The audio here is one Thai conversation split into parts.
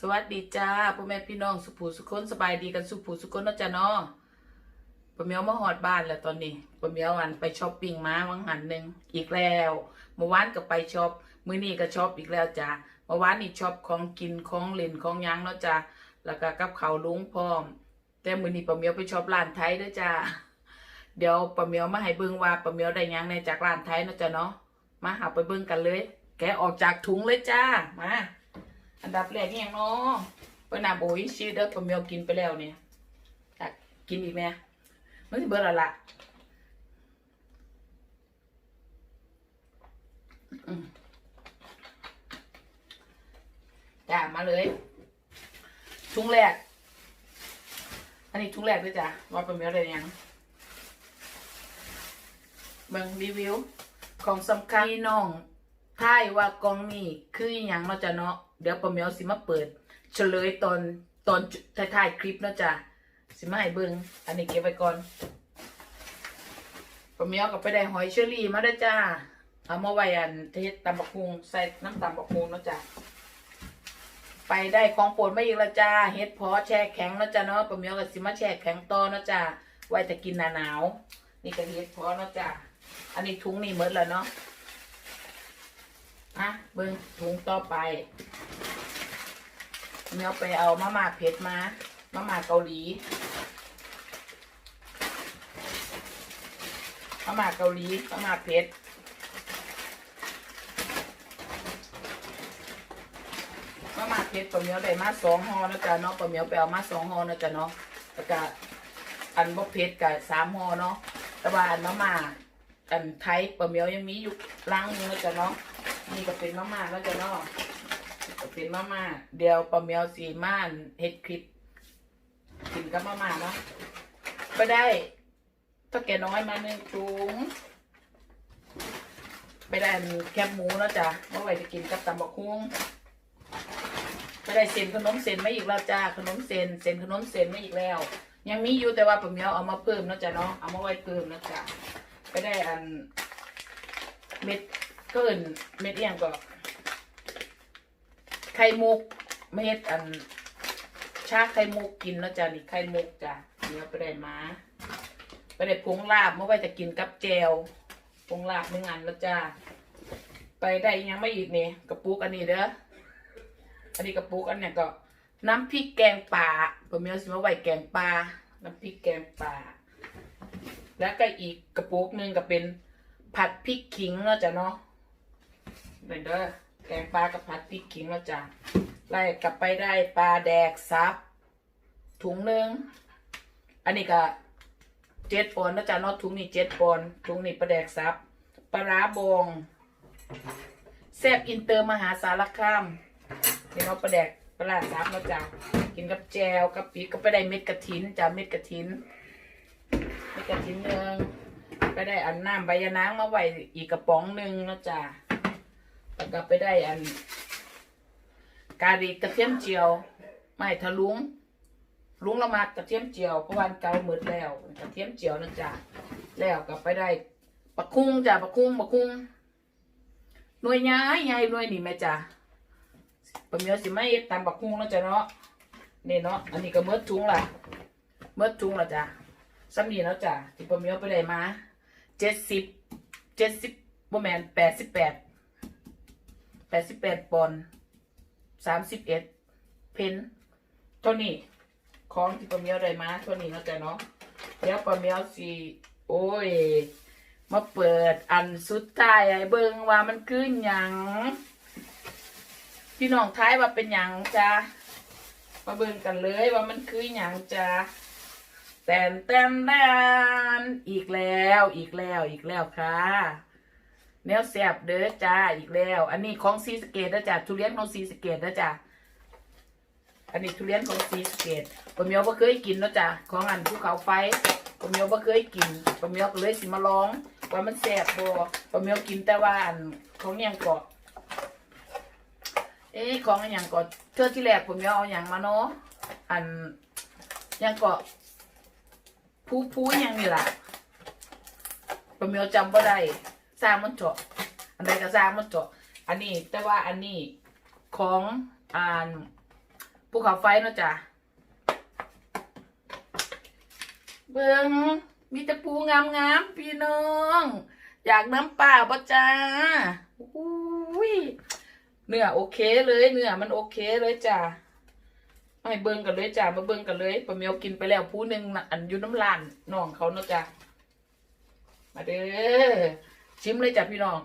สวัสดีจ้าพ่อแม่พี่น้องสุภูสุคนสบายดีกันสุภูสุคนเนาะจ้าเนาะปะเมียวมาหอดบ้านแล้วตอนนี้ปะเมียวอันไปช้อปปิ้งมาวังหันหนึ่งอีกแล้วเมื่อวานก็ไปช็อปมื้อนี้ก็ช็อปอีกแล้วจ้าเมื่อวานนี่ช็อปของกินของเล่นของยังเนาะจ้าแล้วก็กับเขาลุงพร้อม แต่มื้อนี้ปะเมียวไปช็อปร้านไทยเด้อจ้าเดี๋ยวปะเมียวมาให้เบิ่งว่าปะเมียวได้ยังในจากร้านไทยเนาะจ้าเนาะมาหาไปเบิ่งกันเลย แกะออกจากถุงเลยจ้ามา อันดับแรกนี่ยังเนาะเปิ้นน่ะโบยชีเด้อปะเมียวกินไปแล้วเนี่ยอยากกินอีกไหมมันสิเบิดละล่ะจ้ามาเลยถุงแรก อันนี้ถุงแรกด้วยจ้ะว่าเปะเมียวได้ยังเบิ่งรีวิวของสำคัญพี่น้อง ท้ายว่ากล่องนี้คืออหยังเนาะจ้ะเนาะเดี๋ยวปะเมียวสิมาเปิด เฉลยตอนตอนท้ายๆคลิปเนาะจ้ะสิมาให้เบิ่งอันนี้เก็บไว้ก่อนปะเมียวก็ไปได้หอยเชอรี่มาด้วยจ้าเอามาไว้อันเทศตำบักฮุงใส่น้ำตำบักฮุงเนาะจ้ะไปได้ของโปรดมาอีกแล้วจ้าเฮ็ดพอแช่แข็งเนาะจ้ะเนาะปะเมียวก็สิมาแช่แข็งต่อเนาะจ้ะไว้แต่กินหนาหนาว นี่ก็เฮ็ดพอเนาะจ้ะอันนี้ถุงนี่หมดแล้วเนาะ อะเบิ้งถุงต่อไปเนื้อไปเอามะม่าเผ็ดมามะม่าเกาหลีมะม่าเกาหลีมะม่าเผ็ดมะม่าเผ็ดปลาเมียวได้มาสองห่อนะจ๊ะเนาะปลาเมียวไปเอามาสองห่อนะจ๊ะเนาะแล้วก็อันบ่เผ็ดกับสามห่อเนาะแต่ว่าอันมะม่าอันไทยปลาเมียวยังมีอยู่ล้างนึงนะจ๊ะเนาะ นี่ก็เป็นมาม่าแล้วจะนาะก็เป็นมาม่าเดี๋ยวปลาเมียวสีม่านเฮ็ดคลิปกินกับมาม่าเนาะก็ได้ถ้าแกน้อยมาหนึ่งถุงไปได้แคบหมูแล้วจ้ะเมื่อไหร่จะกินกับตำบักฮุ้งไปได้เส้นขนมเส้นมาอีกแล้วจ้าขนมเส้นเส้นขนมเส้นมาอีกแล้ว ยังมีอยู่แต่ว่าปลาเมียวเอามาเพิ่มนะจ้ะเนาะเอามาไว้เพิ่มนะจ้ะไปได้อันเม็ด เกินเม็ดเอียงก็ไข่มุก เม็ดอัน ชาไข่มุกกินแล้วจ้ะนี่ไข่มุกจ้ะเดี๋ยไปได้มาไปได้ผงลาบเมื่อไว้จะกินกับแจวผงลาบหนึ่งอันแล้วจ้าไปได้อีกยังไม่อีกนี่กระปุกอันนี้เด้ออันนี้กระปุกอันเนี้ยก็ น้ำพริกแกงป่าผมมีสิมาไว้แกงปลาน้ำพริกแกงป่าแล้วก็อีกกระปุกหนึ่งก็เป็นผัดพริกขิงเนาะจ้ะเนาะ เดี๋ยวเด้อแกงปลากับผัดพริกขิงเนาะจ้ะไล่กลับไปได้ปลาแดกซับถุงหนึ่งอันนี้ก็เจ็ดปอนด์นะจ้ะนาะถุงนี้เจ็ดปอนด์ถุงนี้ปลาแดกซับปลาร้าบองแซบอินเตอร์มหาสารคามนี่เนาปลาแดกปลาร้าซับนะจ้ะกินกับแจวกับปีกก็ไปได้เม็ดกระถินจ้ะเม็ดกระถินเม็ดกระถินหนึ่งไปได้อันน้ำใบยะนางมาไว้อีกกระป๋องหนึ่งนะจ้ะ แล้วก็ไปได้อัน กาดีกระเทียมเจียวไม่ทะลุงลุงละมากระเทียมเจียวเพราะวันเก่าหมดแล้วกระเทียมเจียวนะจ้ะแล้วก็ไปได้ปักคุ้งจ้ะปักคุ้งปักคุ้งหน่วยย้ายย้ายหน่วยนี่แม่จ้ะปะเมียวสิไม่ตามปักคุ้งแล้วจ้ะเนาะนี่เนาะอันนี้ก็เมื่อถุงละเมื่อถุงละจ้ะซ้ำนี่แล้วจ้ะที่ผมยกไปได้มาเจ็ดสิบเจ็ดสิบประมาณแปดสิบแปด แปดสิบแปดปอนด์สามสิบเอ็ดเพนเท่านี้ของที่ผมยกได้มาเท่านี้แล้วจ้ะเนาะเดี๋ยวผมยกสิโอ้ย มาเปิดอันสุดท้ายให้เบิงว่ามันคือหยังพี่น้องท้ายว่าเป็นหยังจ้ะมาเบิ่งกันเลยว่ามันคือหยังจ้ะแตนแตนแตนอีกแล้วอีกแล้วอีกแล้วค่ะ แนวแซบเด้อจ้าอีกแล้ว อันนี้ของซีสเกตนะจ้ะทุเรียนของซีสเกตนะจ้ะอันนี้ทุเรียนของซีสเกตผมเมียวบ่เคยกินนะจ้ะของอันภูเขาไฟผมเมียวบ่เคยกินผมเมียวก็เลยสิมาลองว่ามันแซบบ่ผมเมียวกินแต่ว่าอันของหยังเกาะเอ๊ะของอันยังเกาะเทื่อที่แรกผมเมียวเอาหยังมาเนาะอันหยังเกาะผู้ผู้ยังนี่ล่ะปะเมียวจำบ่ได้ สร้างมันเจาะอันใดก็สร้างมันเจาะอันนี้แต่ว่าอันนี้ของอ่าภูเขาไฟเนาะจ้ะเบิ้งมีต่ปูงามๆพี่น้อง อยากน้ำเปล่าปะจ้าอุ้ยเนื้อโอเคเลยเนื้อมันโอเคเลยจ้ะมาให้เบิ่งกันเลยจ้ะมาเบิ่งกันเลยปะเมียวกินไปแล้วผู้หนึ่งอันอยู่น้ำลานน้องเขาเนาะจ้ะมาเด้อ ชิมเลยจ้ะพี่น้อง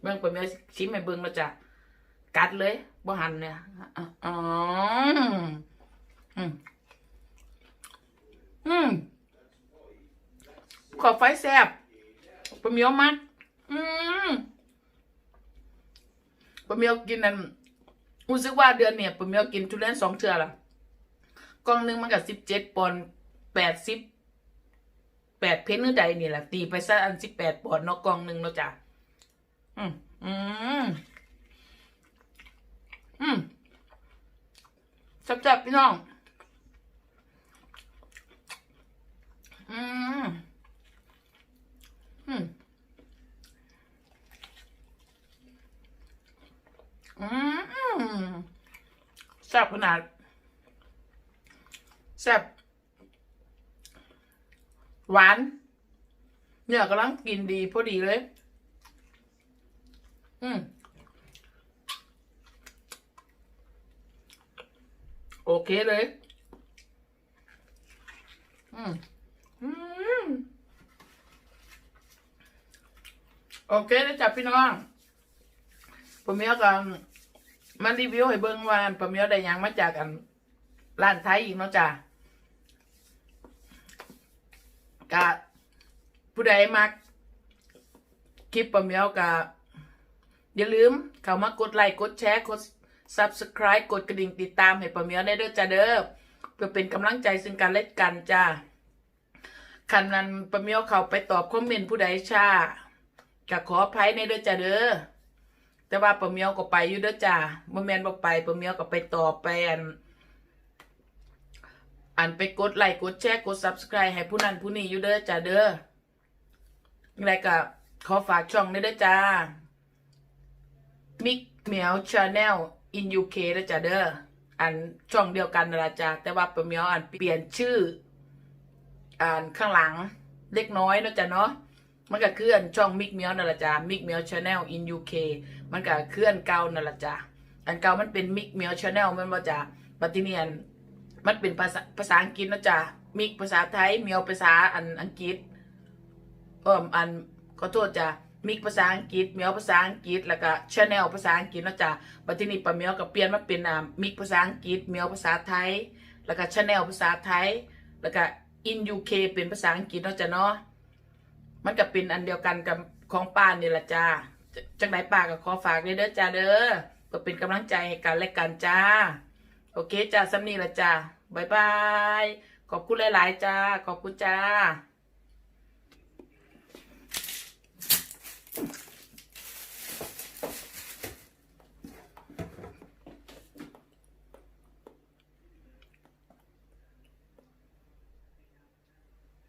เบิ่งปเมียวชิมให้เบิ่งเนาจ้ะกัดเลยบ่หันเนี่ยอ๋ออืมอืมขอไฟแซบปะเมียวมักอืมปะเมียวกินนั่นรู้สึกว่าเดือนเนี่ยปะเมียวกินทุเรียนสองเทื่อละกล่องหนึงมันก็สิบเจ็ดปอนด์แปดสิบ แปดเพนหรือใดนี่แหละตีไปซะอันสิบแปดปอนด์เนาะกองหนึ่งเนาะจ้ะอืมอืมอืมจับๆพี่น้องอืมอืมอืมแซ่บขนาดแซ่บ หวาน เนี่ยกำลังกินดีพอดีเลย อืมโอเคเลย อืมอืมโอเคนะจ๊ะพี่น้องปะเมียกันมารีวิวให้เบิ่งว่าปะเมียได้ยังมาจากกันร้านไทยอีกเนาะจ้ะ กะผู้ใดมักคลิปปะเมียวกะอย่าลืมเข้ามากดไลค์กดแชร์กด subscribe กดกระดิ่งติดตามให้ปะเมียวได้เด้อจ้าเด้อเพื่อเป็นกำลังใจซึ่งกันและกันจ้าคันนั้นปะเมียวเข้าไปตอบคอมเมนต์ผู้ใดช้าก็ขออภัยในเด้อจ้าเด้อแต่ว่าปะเมียวก็ไปอยู่เด้อจ้าบ่แมนบ่ไปปะเมียวก็ไปตอบไปอัน อันไปกดไลค์กดแชร์กด Subscribe ให้ผู้นั้นผู้นี้อยู่เด้อจ้าเด้ออะไรก็ขอฝากช่องนี้เด้อจ้า มิกเหมียวชาแนล in UK เด้อจ้าเด้ออันช่องเดียวกันนั่นล่ะจ้าแต่ว่าปะเมียวอันเปลี่ยนชื่ออ่านข้างหลังเล็กน้อยนะจ้ะเนาะมันก็เคลื่อนช่องมิกเมียวนั่นแหละจ้ะมิกเมียวชาแนลอินยูเคมันก็เคลื่อนเก่านั่นแหละจ้ะอันเก่ามันเป็นมิกเมียวชาแนลมันมาจ้ะปฏิเนียน มันเป็นภาษาภาษาอังกฤษนะจ้ะมิกภาษาไทยเมียวภาษาอันอังกฤษเอ่ออันขอโทษจ้ะมิกภาษาอังกฤษเมียวภาษาอังกฤษแล้วก็ชาแนลภาษาอังกฤษนะจ้ะปฏินีปะเมียวก็เปลี่ยนมาเป็นอ่ามิกภาษาอังกฤษเมียวภาษาไทย แล้วก็ชาแนลภาษาไทย แล้วก็อินยูเคเป็นภาษาอังกฤษนะจ้ะเนาะมันก็เป็นอันเดียวกันกับของป้านนี่แหละจ้าจังไหนป้าก็ขอฝากเด้อจ้าเด้อก็เป็นกำลังใจให้กันและกันจ้า โอเคจ้าสำนีละจ้าบายบาย ขอบคุณหลาย ๆ จ้า ขอบคุณจ้า